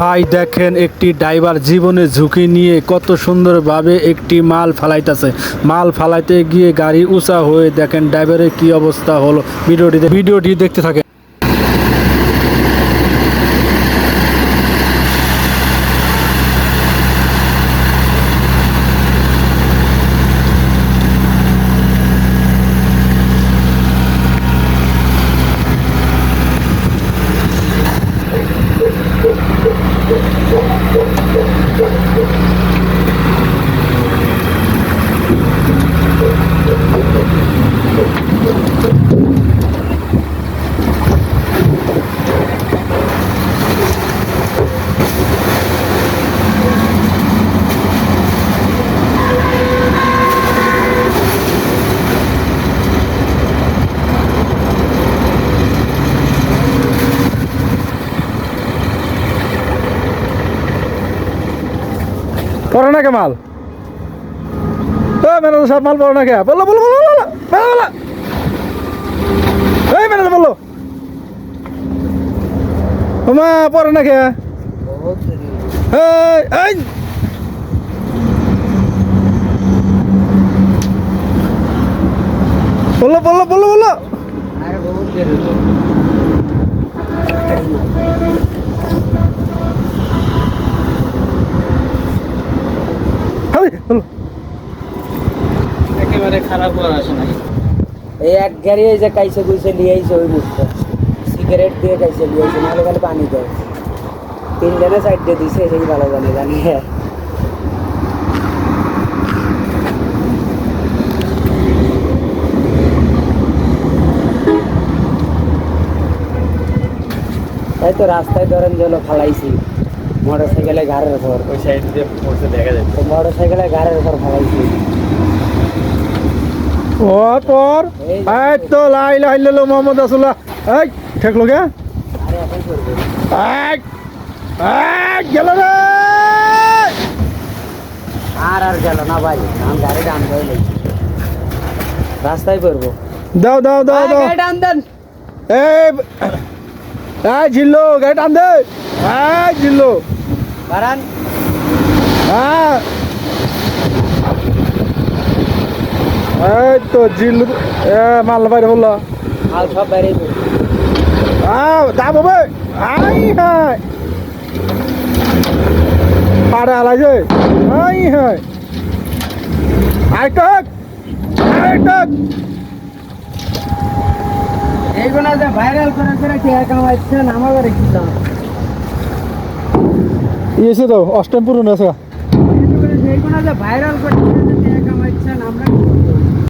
ভাই দেখেন, একটি ড্রাইভার জীবনে ঝুঁকি নিয়ে কত সুন্দরভাবে একটি মাল ফালাইতেছে। মাল ফালাইতে গিয়ে গাড়ি উঁচা হয়ে দেখেন ড্রাইভারের কি অবস্থা হলো। ভিডিওটি ভিডিওটি দেখতে থাকে পড়ে না কে মাল ম্যানেজার সাহেব, মাল পড়ে না কে বলল বলো বলো বলো বলো এই ম্যানেজার বলল, ওমা, পড়ে না কে এই। বলল বলল বলল বলল। হাই, বলল একেবারে খারাপ করা আসে না এই এক গাড়ি এই যে কাইছে গুইছে নিয়ে আইছে ওই মুখটা সিগারেট দিয়ে কাইছে নিয়ে আইছে নাহলে খালি পানি দেয়। তিন জনে সাইড দিয়ে দিছে সেই ভালো জানে জানি। তাই তো রাস্তায় ধরেন জল ফালাইছি। মোটর সাইকেলে ঘাড়ের উপর। ওই সাইড দিয়ে পড়তে দেখা যায়। তো মোটর সাইকেলে ঘাড়ের উপর ফালাইছি পর পর এই তো লাই লাই লো মোহাম্মদ রাসুল্লাহ এই ঠেকলো এই গেল রে! আর আর গেল না ভাই আমি গাড়ি ডান করে রাস্তায় পড়ব দাও দাও দাও দাও। গাড়ি ডান দেন। এই এই ঝিল্লো গাড়ি টান দে। এই ঝিল্লো বাড়ান হ্যাঁ এই তো ঝিল্লু এ মাল বাইরে বলল। মাল সব পড়বে আহ দাম হবে আই হাই পাড়া আলাইছে আই হাই আরেকটা হোক। আরেকটা হোক। এইগুলো যে ভাইরাল করে করে কে কামাইছেন আমাদের কি দাম? ইয়েছে তো অষ্টম পুরনো আছে। এইগুলো যে ভাইরাল করে করে কে কামাইছেন আমরা